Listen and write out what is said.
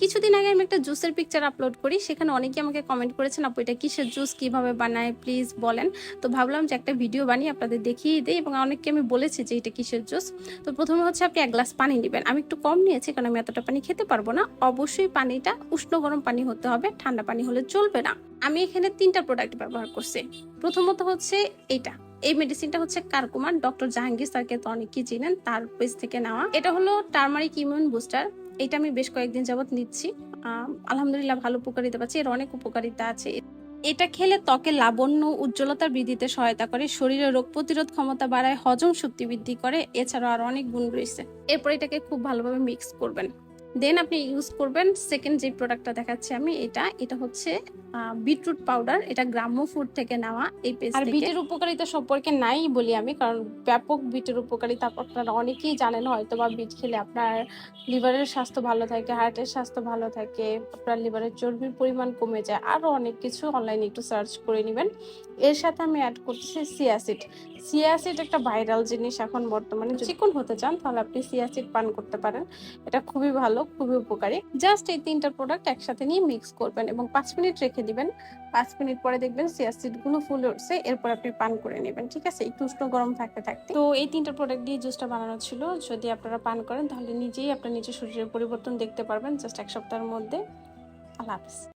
কিছুদিন আগে আমি একটা জুসের পিকচার আপলোড করি, সেখানে অনেকে আমাকে কমেন্ট করেছেন, আপু, এটা কিসের জুস? কীভাবে বানায়? প্লিজ বলেন। তো ভাবলাম যে একটা ভিডিও বানিয়ে আপনাদের দেখিয়ে দিই এবং অনেককে আমি বলেছি যে এটা কিসের জুস? তো প্রথমে হচ্ছে আপনি এক গ্লাস পানি নেবেন। আমি একটু কম নিয়েছি কারণ আমি এতটা পানি খেতে পারব না। অবশ্যই পানিটা উষ্ণ গরম পানি হতে হবে, ঠান্ডা পানি হলে চলবে না। আমি এখানে তিনটা প্রোডাক্ট ব্যবহার করছি। প্রথমত হচ্ছে এইটা এই মেডিসিনটা হচ্ছে কারকুমার ডক্টর জাহাঙ্গীর স্যারকে তো অনেকেই চিনেন, তার পেজ থেকে নেওয়া। এটা হলো টার্মারিক ইমিউন বুস্টার এটা আমি বেশ কয়েকদিন যাবত নিচ্ছি। আলহামদুলিল্লাহ ভালো উপকারিতা পাচ্ছি, এর অনেক উপকারিতা আছে। এটা খেলে ত্বকে লাবণ্য উজ্জ্বলতা বৃদ্ধিতে সহায়তা করে, শরীরে রোগ প্রতিরোধ ক্ষমতা বাড়ায়, হজম শক্তি বৃদ্ধি করে, এছাড়াও আরও অনেক গুণ রয়েছে। এরপর এটাকে খুব ভালোভাবে মিক্স করবেন। দেন আপনি ইউজ করবেন সেকেন্ড যে প্রোডাক্টটা দেখাচ্ছি আমি এটা এটা হচ্ছে বিটরুট পাউডার এটা গ্রাম্য ফুড থেকে নেওয়া এই পেস্ট আর বিটের উপকারিতা সম্পর্কে নাই বলি আমি কারণ ব্যাপক বিটের উপকারিতা আপনারা অনেকেই জানেন হয়তো বা বিট খেলে আপনার লিভারের স্বাস্থ্য ভালো থাকে হার্টের স্বাস্থ্য ভালো থাকে আপনার লিভারের চর্বির পরিমাণ কমে যায় আরও অনেক কিছু অনলাইনে একটু সার্চ করে নেবেন। এর সাথে আমি অ্যাড করতেছি সিয়াসিড সিয়াসিড একটা ভাইরাল জিনিস এখন বর্তমানে চিকন হতে চান তাহলে আপনি সিয়াসিড পান করতে পারেন। এটা খুবই ভালো। খুবই উপকারী। জাস্ট এই তিনটা প্রোডাক্ট একসাথে নিয়ে মিক্স করবেন এবং পাঁচ মিনিট রেখে দিবেন। পাঁচ মিনিট পরে দেখবেন সিয়াসিডগুলো ফুলে উঠছে, এরপর আপনি পান করে নেবেন, ঠিক আছে? একটু উষ্ণ গরম থাকতে থাকতে। তো এই তিনটা প্রোডাক্ট দিয়ে জুসটা বানানো ছিল। যদি আপনারা পান করেন, তাহলে নিজেই আপনার নিজের শরীরের পরিবর্তন দেখতে পারবেন। জাস্ট এক সপ্তাহের মধ্যে। আল্লাহ হাফিজ।